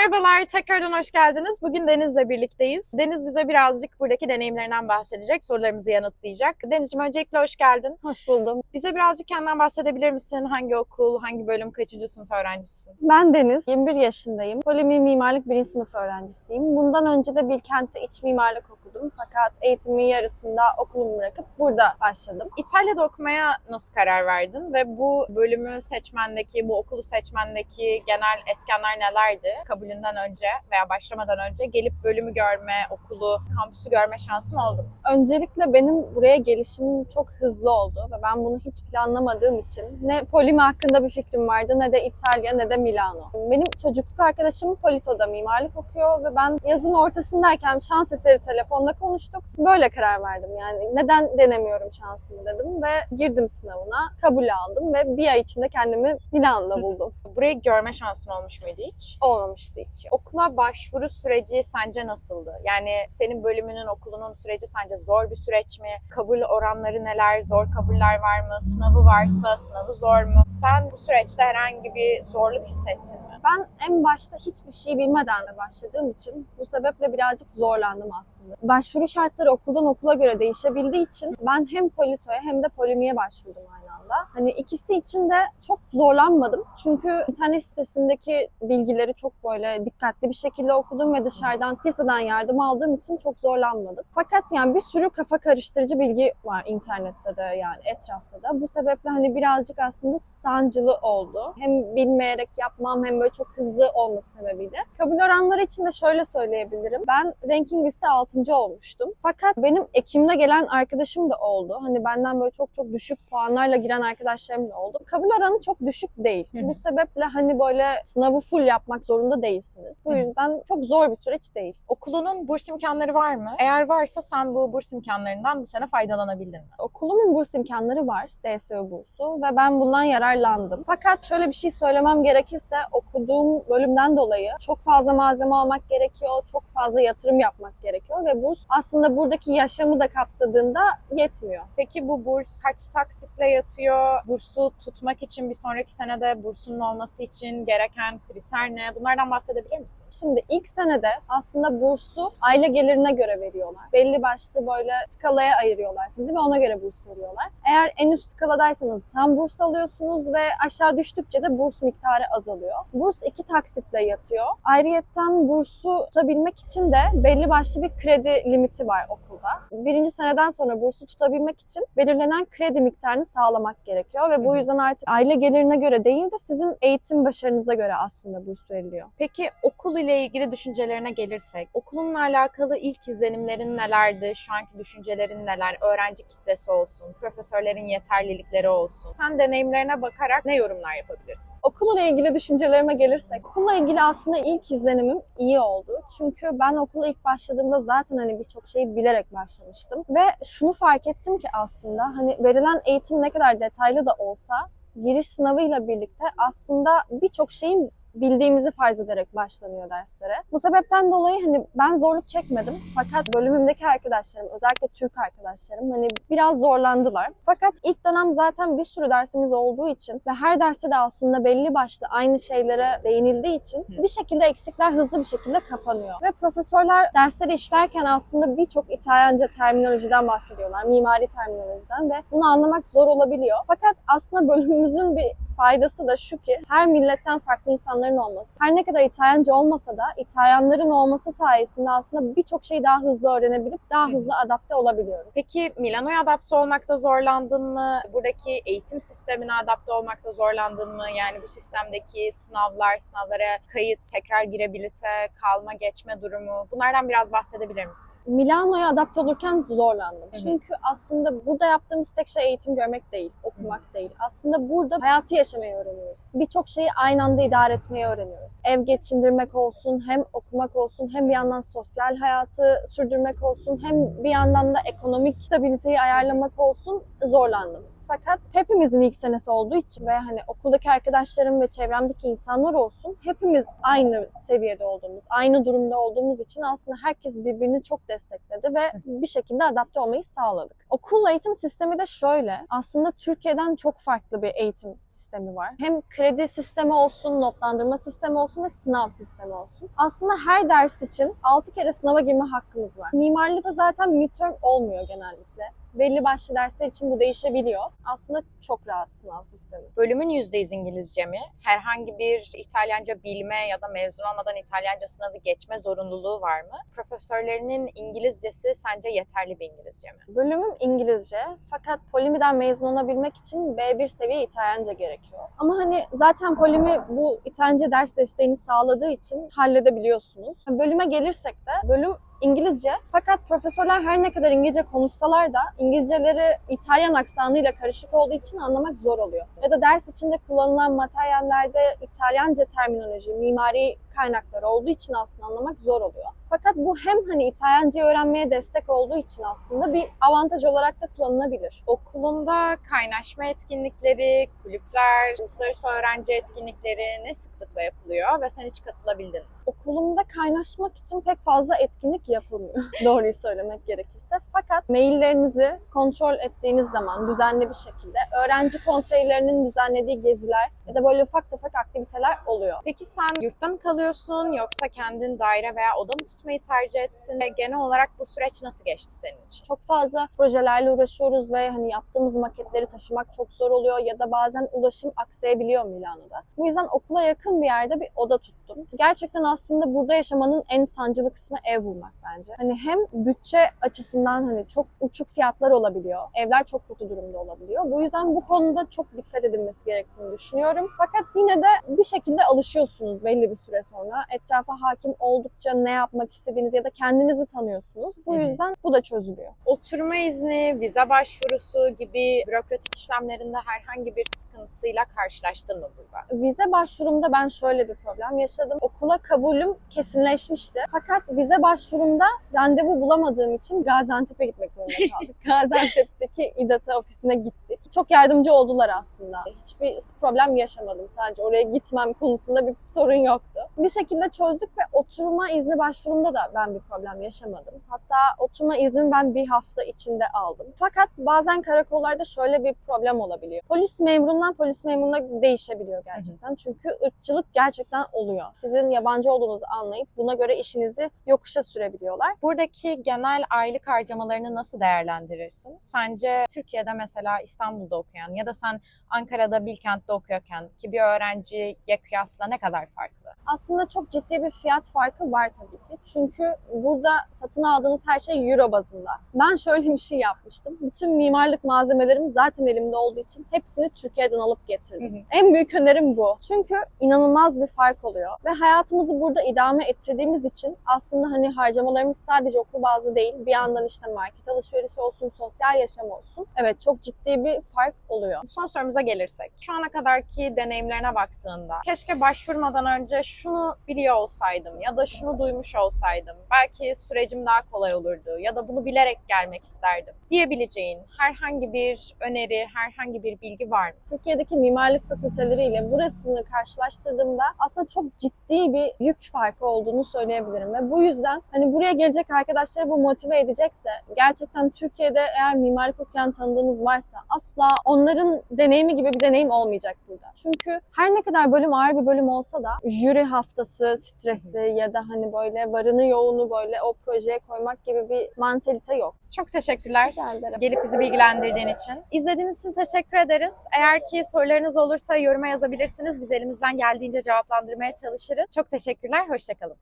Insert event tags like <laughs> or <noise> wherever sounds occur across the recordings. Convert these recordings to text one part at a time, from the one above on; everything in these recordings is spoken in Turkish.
Merhabalar, tekrardan hoş geldiniz. Bugün Deniz'le birlikteyiz. Deniz bize birazcık buradaki deneyimlerinden bahsedecek, sorularımızı yanıtlayacak. Deniz'ciğim öncelikle hoş geldin. Hoş buldum. Bize birazcık kendinden bahsedebilir misin? Hangi okul, hangi bölüm, kaçıncı sınıf öğrencisisin? Ben Deniz, 21 yaşındayım. Polimi Mimarlık 1. sınıf öğrencisiyim. Bundan önce de Bilkent'te iç mimarlık okudum. Fakat eğitimin yarısında okulumu bırakıp burada başladım. İtalya'da okumaya nasıl karar verdin ve bu bölümü seçmendeki, bu okulu seçmendeki genel etkenler nelerdi? Kabulünden önce veya başlamadan önce gelip bölümü görme, okulu, kampüsü görme şansın oldu? Öncelikle benim buraya gelişim çok hızlı oldu ve ben bunu hiç planlamadığım için ne Polimi hakkında bir fikrim vardı ne de İtalya ne de Milano. Benim çocukluk arkadaşım Polito'da mimarlık okuyor ve ben yazın ortasındayken şans eseri telefonda konuştuk. Böyle karar verdim yani neden denemiyorum şansımı dedim ve girdim sınavına, kabul aldım ve bir ay içinde kendimi Milano'da <laughs> buldum. Burayı görme şansın olmuş muydu hiç? Olmamıştı hiç. Okula başvuru süreci sence nasıldı? Yani senin bölümünün, okulunun süreci sence zor bir süreç mi? Kabul oranları neler? Zor kabuller var mı? Sınavı varsa sınavı zor mu? Sen bu süreçte herhangi bir zorluk hissettin mi? Ben en başta hiçbir şey bilmeden de başladığım için bu sebeple birazcık zorlandım aslında. Başvuru şartları okuldan okula göre değişebildiği için ben hem Polito'ya hem de Polimi'ye başvurdum aynı anda. Hani ikisi için de çok zorlanmadım. Çünkü internet sitesindeki bilgileri çok böyle dikkatli bir şekilde okudum ve dışarıdan liseden yardım aldığım için çok zorlanmadım. Fakat yani bir sürü kafa karıştırıcı bilgi var internette de yani etrafta da. Bu sebeple hani birazcık aslında sancılı oldu. Hem bilmeyerek yapmam hem böyle çok hızlı olması sebebiyle. Kabul oranları için de şöyle söyleyebilirim. Ben ranking liste 6. olmuştum. Fakat benim Ekim'de gelen arkadaşım da oldu. Hani benden böyle çok çok düşük puanlarla giren arkadaşlarım da oldu. Kabul oranı çok düşük değil. Hı hı. Bu sebeple hani böyle sınavı full yapmak zorunda değilsiniz. Bu Hı hı. yüzden çok zor bir süreç değil. Okulunun burs imkanları var mı? Eğer varsa sen bu burs imkanlarından bu sene faydalanabildin mi? Okulumun burs imkanları var, DSÖ bursu ve ben bundan yararlandım. Fakat şöyle bir şey söylemem gerekirse okuduğum bölümden dolayı çok fazla malzeme almak gerekiyor, çok fazla yatırım yapmak gerekiyor ve burs aslında buradaki yaşamı da kapsadığında yetmiyor. Peki bu burs kaç taksitle yatıyor? Bursu tutmak için bir sonraki senede bursunun olması için gereken kriter ne? Bunlardan bahsedebilir misin? Şimdi ilk senede aslında bursu aile gelirine göre veriyorlar. Belli başlı böyle skalaya ayırıyorlar sizi ve ona göre burs veriyorlar. Eğer en üst skaladaysanız tam burs alıyorsunuz ve aşağı düştükçe de burs miktarı azalıyor. Burs iki taksitle yatıyor. Ayrıyetten bursu tutabilmek için de belli başlı bir kredi limiti var okulda. Birinci seneden sonra bursu tutabilmek için belirlenen kredi miktarını sağlamak gerekiyor ve bu yüzden artık aile gelirine göre değil de sizin eğitim başarınıza göre aslında burs veriliyor. Peki okul ile ilgili düşüncelerine gelirsek, okulunla alakalı ilk izlenimlerin nelerdi? Şu anki düşüncelerin neler? Öğrenci kitlesi olsun, profesörlerin yeterlilikleri olsun. Sen deneyimlerine bakarak ne yorumlar yapabilirsin? Okulla ilgili düşüncelerime gelirsek, okulla ilgili aslında ilk izlenimim iyi oldu. Çünkü ben okula ilk başladığımda zaten hani birçok şeyi bilerek başlamıştım. Ve şunu fark ettim ki aslında hani verilen eğitim ne kadar detaylı da olsa giriş sınavıyla birlikte aslında birçok şeyin bildiğimizi farz ederek başlanıyor derslere. Bu sebepten dolayı hani ben zorluk çekmedim. Fakat bölümümdeki arkadaşlarım, özellikle Türk arkadaşlarım hani biraz zorlandılar. Fakat ilk dönem zaten bir sürü dersimiz olduğu için ve her derste de aslında belli başlı aynı şeylere değinildiği için bir şekilde eksikler hızlı bir şekilde kapanıyor. Ve profesörler dersleri işlerken aslında birçok İtalyanca terminolojiden bahsediyorlar, mimari terminolojiden ve bunu anlamak zor olabiliyor. Fakat aslında bölümümüzün bir faydası da şu ki her milletten farklı insanların olması. Her ne kadar İtalyanca olmasa da İtalyanların olması sayesinde aslında birçok şeyi daha hızlı öğrenebilip daha Hı. hızlı adapte olabiliyorum. Peki Milano'ya adapte olmakta zorlandın mı? Buradaki eğitim sistemine adapte olmakta zorlandın mı? Yani bu sistemdeki sınavlar, sınavlara kayıt, tekrar girebilite, kalma, geçme durumu. Bunlardan biraz bahsedebilir misin? Milano'ya adapte olurken zorlandım. Hı hı. Çünkü aslında burada yaptığımız tek şey eğitim görmek değil, okumak değil. Aslında burada hayatı yaşamayı öğreniyoruz. Birçok şeyi aynı anda idare etmeyi öğreniyoruz. Ev geçindirmek olsun, hem okumak olsun, hem bir yandan sosyal hayatı sürdürmek olsun, hem bir yandan da ekonomik stabiliteyi ayarlamak olsun zorlandım. Fakat hepimizin ilk senesi olduğu için ve hani okuldaki arkadaşlarım ve çevremdeki insanlar olsun hepimiz aynı seviyede olduğumuz, aynı durumda olduğumuz için aslında herkes birbirini çok destekledi ve bir şekilde adapte olmayı sağladık. Okul eğitim sistemi de şöyle. Aslında Türkiye'den çok farklı bir eğitim sistemi var. Hem kredi sistemi olsun, notlandırma sistemi olsun ve sınav sistemi olsun. Aslında her ders için 6 kere sınava girme hakkımız var. Mimarlıkta zaten midterm olmuyor genellikle. Belli başlı dersler için bu değişebiliyor. Aslında çok rahat sınav sistemi. Bölümün %100 İngilizce mi? Herhangi bir İtalyanca bilme ya da mezun olmadan İtalyanca sınavı geçme zorunluluğu var mı? Profesörlerinin İngilizcesi sence yeterli bir İngilizce mi? Bölümüm İngilizce fakat Polimi'den mezun olabilmek için B1 seviye İtalyanca gerekiyor. Ama hani zaten Polimi bu İtalyanca ders desteğini sağladığı için halledebiliyorsunuz. Bölüme gelirsek de bölüm İngilizce fakat profesörler her ne kadar İngilizce konuşsalar da İngilizceleri İtalyan aksanıyla karışık olduğu için anlamak zor oluyor. Ya da ders içinde kullanılan materyallerde İtalyanca terminoloji, mimari kaynakları olduğu için aslında anlamak zor oluyor. Fakat bu hem hani İtalyancayı öğrenmeye destek olduğu için aslında bir avantaj olarak da kullanılabilir. Okulunda kaynaşma etkinlikleri, kulüpler, uluslararası öğrenci etkinlikleri ne sıklıkla yapılıyor ve sen hiç katılabildin mi? Okulumda kaynaşmak için pek fazla etkinlik yapılmıyor. <laughs> Doğruyu söylemek gerekirse. Fakat maillerinizi kontrol ettiğiniz zaman düzenli bir şekilde öğrenci konseylerinin düzenlediği geziler ya da böyle ufak tefek aktiviteler oluyor. Peki sen yurtta mı kalıyorsun yoksa kendin daire veya oda mı tutmayı tercih ettin? Ve genel olarak bu süreç nasıl geçti senin için? Çok fazla projelerle uğraşıyoruz ve hani yaptığımız maketleri taşımak çok zor oluyor ya da bazen ulaşım aksayabiliyor Milano'da. Bu yüzden okula yakın bir yerde bir oda tuttum. Gerçekten aslında burada yaşamanın en sancılı kısmı ev bulmak bence. Hani hem bütçe açısından hani çok uçuk fiyatlar olabiliyor. Evler çok kötü durumda olabiliyor. Bu yüzden bu konuda çok dikkat edilmesi gerektiğini düşünüyorum. Fakat yine de bir şekilde alışıyorsunuz belli bir süre sonra. Etrafa hakim oldukça ne yapmak istediğiniz ya da kendinizi tanıyorsunuz. Bu yüzden bu da çözülüyor. Oturma izni, vize başvurusu gibi bürokratik işlemlerinde herhangi bir sıkıntıyla karşılaştın mı burada? Vize başvurumda ben şöyle bir problem yaşadım. Okula kabulüm kesinleşmişti. Fakat vize başvurumda randevu bulamadığım için Gaziantep'e gitmek zorunda <laughs> kaldık. Gaziantep'teki İDATA ofisine gittik. Çok yardımcı oldular aslında. Hiçbir problem yaşamadım. Sadece oraya gitmem konusunda bir sorun yoktu. Bir şekilde çözdük ve oturma izni başvurumda da ben bir problem yaşamadım. Hatta oturma iznimi ben bir hafta içinde aldım. Fakat bazen karakollarda şöyle bir problem olabiliyor. Polis memurundan polis memuruna değişebiliyor gerçekten. Çünkü ırkçılık gerçekten oluyor. Sizin yabancı olduğunuzu anlayıp buna göre işinizi yokuşa sürebiliyorlar. Buradaki genel aylık harcamalarını nasıl değerlendirirsin? Sence Türkiye'de mesela İstanbul'da okuyan ya da sen Ankara'da Bilkent'te okuyorken ki bir öğrenciye kıyasla ne kadar farklı? Aslında çok ciddi bir fiyat farkı var tabii ki. Çünkü burada satın aldığınız her şey euro bazında. Ben şöyle bir şey yapmıştım. Bütün mimarlık malzemelerim zaten elimde olduğu için hepsini Türkiye'den alıp getirdim. En büyük önerim bu. Çünkü inanılmaz bir fark oluyor. Ve hayatımızı burada idame ettirdiğimiz için aslında hani harcamalarımız sadece okul bazı değil. Bir yandan işte market alışverişi olsun, sosyal yaşam olsun. Evet çok ciddi bir fark oluyor. Son sorumuza gelirsek, şu ana kadarki deneyimlerine baktığında keşke başvurmadan önce şunu biliyor olsaydım ya da şunu duymuş olsaydım belki sürecim daha kolay olurdu ya da bunu bilerek gelmek isterdim diyebileceğin herhangi bir öneri, herhangi bir bilgi var mı? Türkiye'deki mimarlık fakülteleriyle burasını karşılaştırdığımda aslında çok ciddi bir yük farkı olduğunu söyleyebilirim ve bu yüzden hani buraya gelecek arkadaşları bu motive edecekse gerçekten Türkiye'de eğer mimarlık okuyan tanıdığınız varsa asla onların deneyimi gibi bir deneyim olmayacak burada. Çünkü her ne kadar bölüm ağır bir bölüm olsa da jüri haftası stresi ya da hani böyle varını yoğunu böyle o projeye koymak gibi bir mantalite yok. Çok teşekkürler. Gelip bizi bilgilendirdiğin için. İzlediğiniz için teşekkür ederiz. Eğer ki sorularınız olursa yoruma yazabilirsiniz. Biz elimizden geldiğince cevaplandırmaya çalışırız. Çok teşekkürler. Hoşçakalın.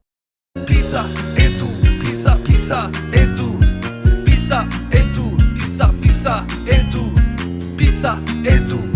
Pisa edu, pisa pisa edu, pisa edu, pisa pisa edu, pisa edu,